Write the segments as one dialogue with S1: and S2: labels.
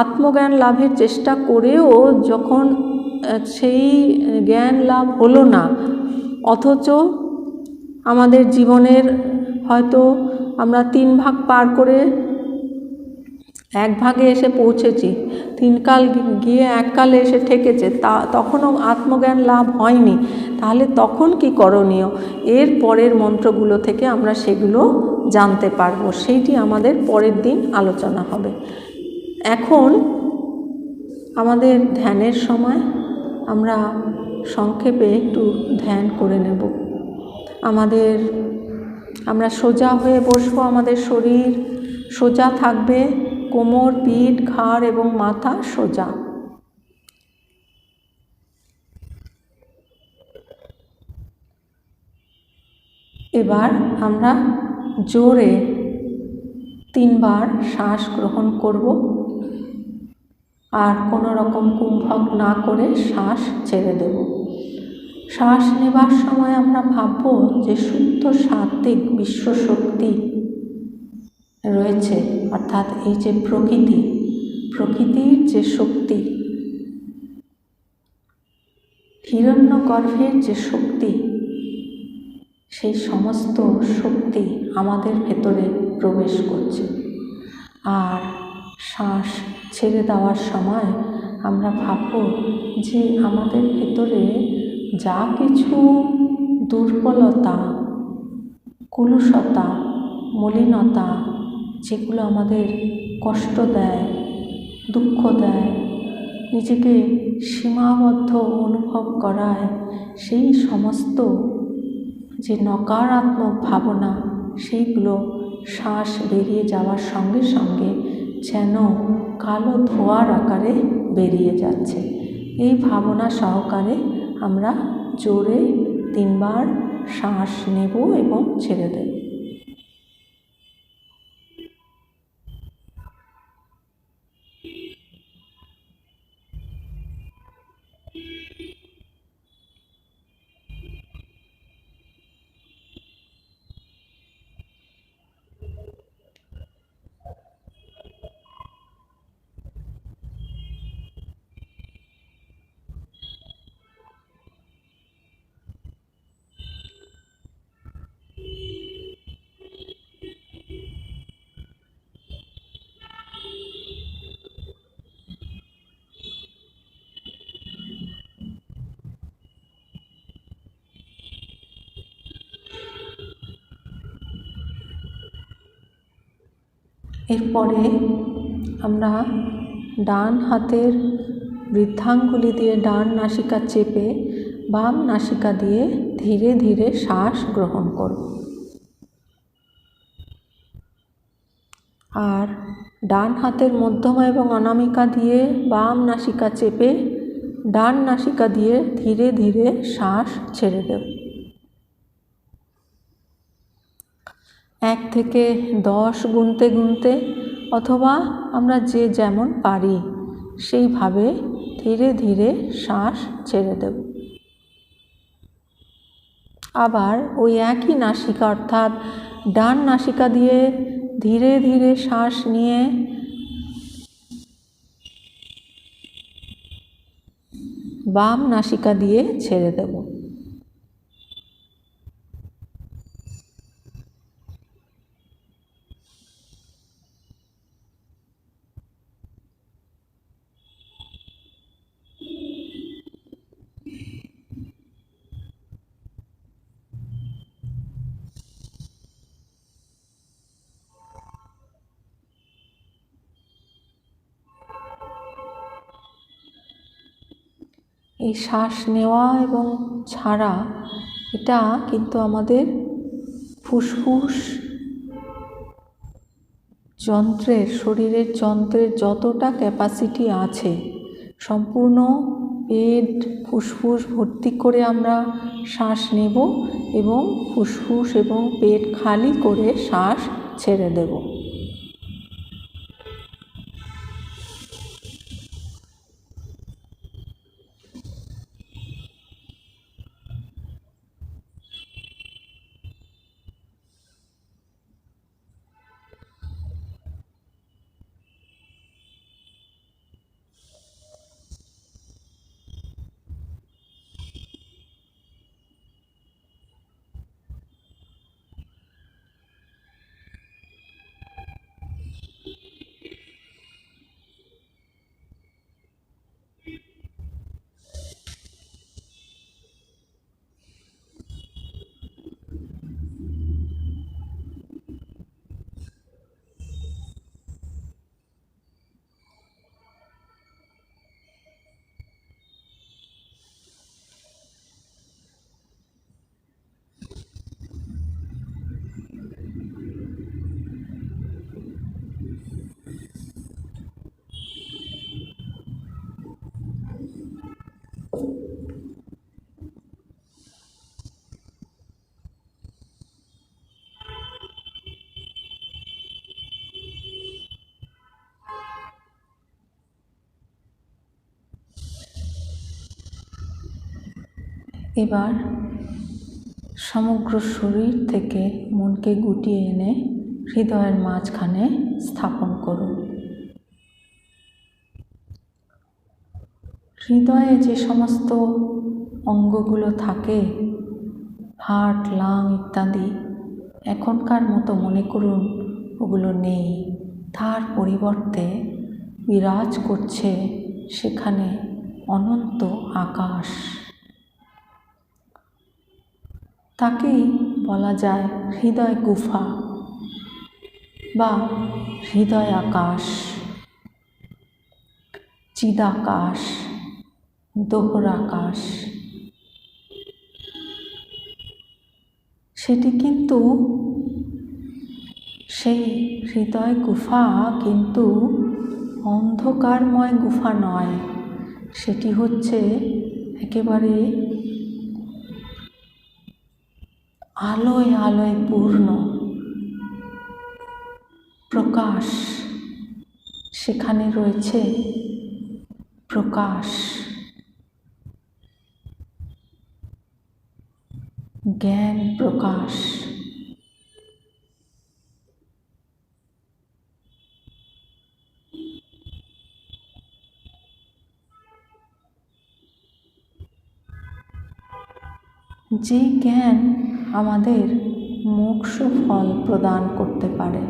S1: আত্মজ্ঞান লাভের চেষ্টা করেও যখন সেই জ্ঞান লাভ হলো না, অথচ আমাদের জীবনের হয়তো আমরা তিন ভাগ পার করে এক ভাগে এসে পৌঁছেছি, তিন কাল গিয়ে এক কালে এসে ঠেকেছে, তা তখনও আত্মজ্ঞান লাভ হয়নি, তাহলে তখন কি করণীয়? এর পরের মন্ত্রগুলো থেকে আমরা সেগুলো জানতে পারব, সেইটি আমাদের পরের দিন আলোচনা হবে। এখন আমাদের ধ্যানের সময় আমরা সংক্ষেপে একটু ধ্যান করে নেব। আমাদের, আমরা সোজা হয়ে বসবো। আমাদের শরীর সোজা থাকবে। কোমর, পিঠ, ঘাড় এবং মাথা সোজা। এবার আমরা জোরে তিনবার শ্বাস গ্রহণ করব। আর কোনো রকম কুম্ভক না করে শ্বাস ছেড়ে দেব। শ্বাস নেবার সময় আমরা ভাবব যে শুদ্ধ সাত্বিক বিশ্বশক্তি রয়েছে, অর্থাৎ এই যে প্রকৃতি, প্রকৃতির যে শক্তি হিরণ্য গর্ভের যে শক্তি, সেই সমস্ত শক্তি আমাদের ভেতরে প্রবেশ করছে। আর শ্বাস ছেড়ে দেওয়ার সময় আমরা ভাবব যে আমাদের ভেতরে যা কিছু দুর্বলতা, কুলুষতা, মলিনতা যেগুলো আমাদের কষ্ট দেয়, দুঃখ দেয়, নিজেকে সীমাবদ্ধ অনুভব করায়, সেই সমস্ত যে নকারাত্মক ভাবনা, সেইগুলো শ্বাস বেরিয়ে যাওয়ার সঙ্গে সঙ্গে যেন কালো ধোয়ার আকারে বেরিয়ে যাচ্ছে। এই ভাবনা সহকারে আমরা জোরে তিনবার শ্বাস নেব এবং ছেড়ে দেব। এরপরে আমরা ডান হাতের বৃদ্ধাঙ্গুলি দিয়ে ডান নাসিকা চেপে বাম নাসিকা দিয়ে ধীরে ধীরে শ্বাস গ্রহণ করব। আর ডান হাতের মধ্যমা এবং অনামিকা দিয়ে বাম নাসিকা চেপে ডান নাসিকা দিয়ে ধীরে ধীরে শ্বাস ছেড়ে দেব। এক থেকে দশ গুনতে গুনতে অথবা আমরা যে যেমন পারি সেইভাবে ধীরে ধীরে শ্বাস ছেড়ে দেব। আবার ওই একই নাসিকা অর্থাৎ ডান নাসিকা দিয়ে ধীরে ধীরে শ্বাস নিয়ে বাম নাসিকা দিয়ে ছেড়ে দেব। এই শ্বাস নেওয়া এবং ছাড়া, এটা কিন্তু আমাদের ফুসফুস যন্ত্রের, শরীরের যন্ত্রের যতটা ক্যাপাসিটি আছে, সম্পূর্ণ পেট ফুসফুস ভর্তি করে আমরা শ্বাস নেব এবং ফুসফুস এবং পেট খালি করে শ্বাস ছেড়ে দেব। এবার সমগ্র শরীর থেকে মনকে গুটিয়ে এনে হৃদয়ের মাঝখানে স্থাপন করুন। হৃদয়ে যে সমস্ত অঙ্গগুলো থাকে, হার্ট, লাং ইত্যাদি, এখনকার মতো মনে করুন ওগুলো নেই। তার পরিবর্তে বিরাজ করছে সেখানে অনন্ত আকাশ। তাকেই বলা যায় হৃদয় গুফা বা হৃদয় আকাশ, চিদাকাশ, দোহরাকাশ। সেটি কিন্তু, সেই হৃদয় গুফা কিন্তু অন্ধকারময় গুফা নয়। সেটি হচ্ছে একেবারে আলোয় আলোয় পূর্ণ। প্রকাশ। সেখানে রয়েছে প্রকাশ। জ্ঞান প্রকাশ। যে জ্ঞান আমাদের মোক্ষ ফল প্রদান করতে পারে।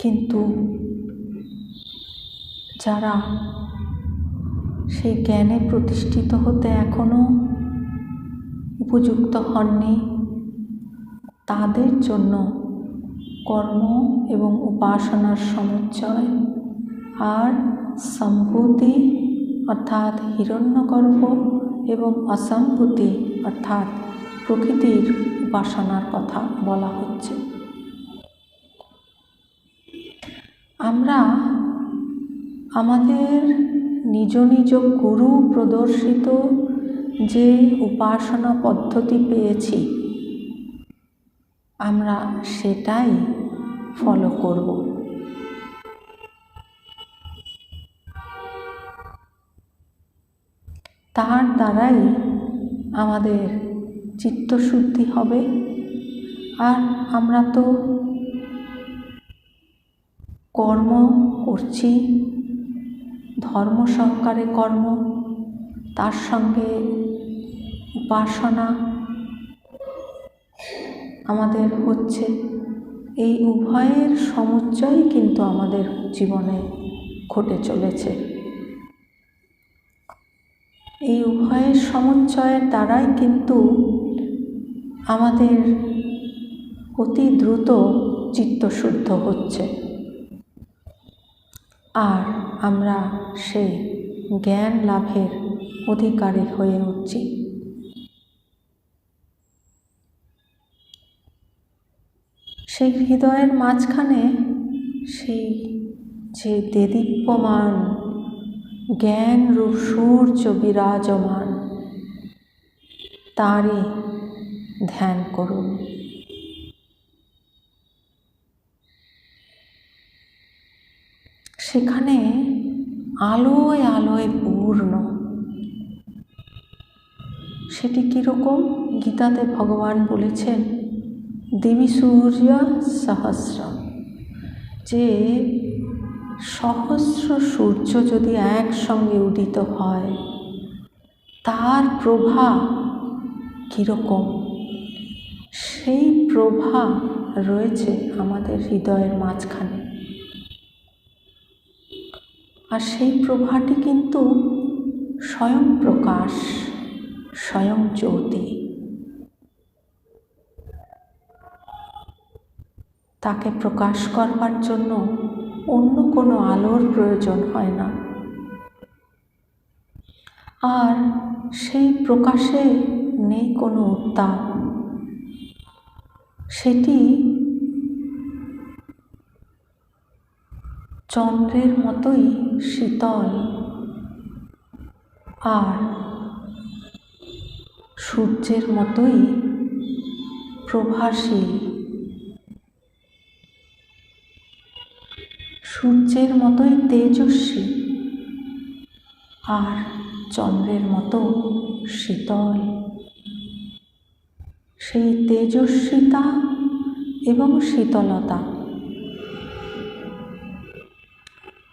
S1: কিন্তু যারা সেই জ্ঞানে প্রতিষ্ঠিত হতে এখনও উপযুক্ত হননি, তাদের জন্য কর্ম এবং উপাসনার সমুচ্চয় আর সম্ভূতি অর্থাৎ হিরণ্যগর্ভ এবং অসম্ভূতি, অর্থাৎ প্রকৃতির উপাসনার কথা বলা হচ্ছে। আমরা আমাদের নিজ নিজ গুরু প্রদর্শিত যে উপাসনা পদ্ধতি পেয়েছি, আমরা সেটাই ফলো করব। তার দ্বারাই আমাদের চিত্তশুদ্ধি হবে। আর আমরা তো কর্ম করছি, ধর্ম সহকারে কর্ম, তার সঙ্গে উপাসনা আমাদের হচ্ছে। এই উভয়ের সমুচ্চয় কিন্তু আমাদের জীবনে ঘটে চলেছে। এই উভয়ের সমুচ্চয়ের দ্বারাই কিন্তু আমাদের অতি দ্রুত চিত্তশুদ্ধ হচ্ছে। আর আমরা সেই জ্ঞান লাভের অধিকারী হয়ে উঠছি। সেই হৃদয়ের মাঝখানে সেই যে দেদীপ্যমান জ্ঞান রূপ সূর্য বিরাজমান। তারই ধ্যান করুন। সেখানে আলোয় আলোয় পূর্ণ। সেটি কীরকম? গীতাতে ভগবান বলেছেন, দেবী সূর্য সহস্র যে সহস্র সূর্য যদি একসঙ্গে উদিত হয়, তার প্রভা কীরকম? সেই প্রভা রয়েছে আমাদের হৃদয়ের মাঝখানে। আর সেই প্রভাটি কিন্তু স্বয়ং প্রকাশ, স্বয়ং জ্যোতি। তাকে প্রকাশ করবার জন্য অন্য কোনো আলোর প্রয়োজন হয় না। আর সেই প্রকাশে নেই কোনো উত্তাপ। সেটি চন্দ্রের মতোই শীতল। আর সূর্যের মতোই প্রভাশীল সূর্যের মতোই তেজস্বী আর চন্দ্রের মতো শীতল। সেই তেজস্বিতা এবং শীতলতা,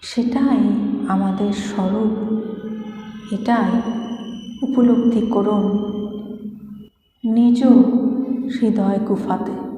S1: সেটাই আমাদের স্বরূপ, এটাই উপলব্ধি করুন নিজ হৃদয় গুফাতে।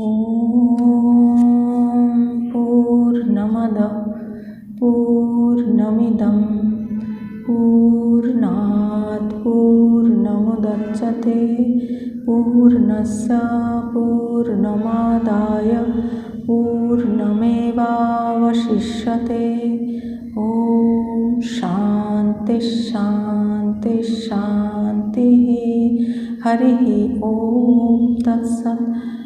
S1: ॐ पूर्णमदः पूर्णमिदं पूर्णात् पूर्णमुदच्यते पूर्णस्य पूर्णमादाय पूर्णमेवावशिष्यते ॐ शान्तिः हरिः ॐ तत्सत्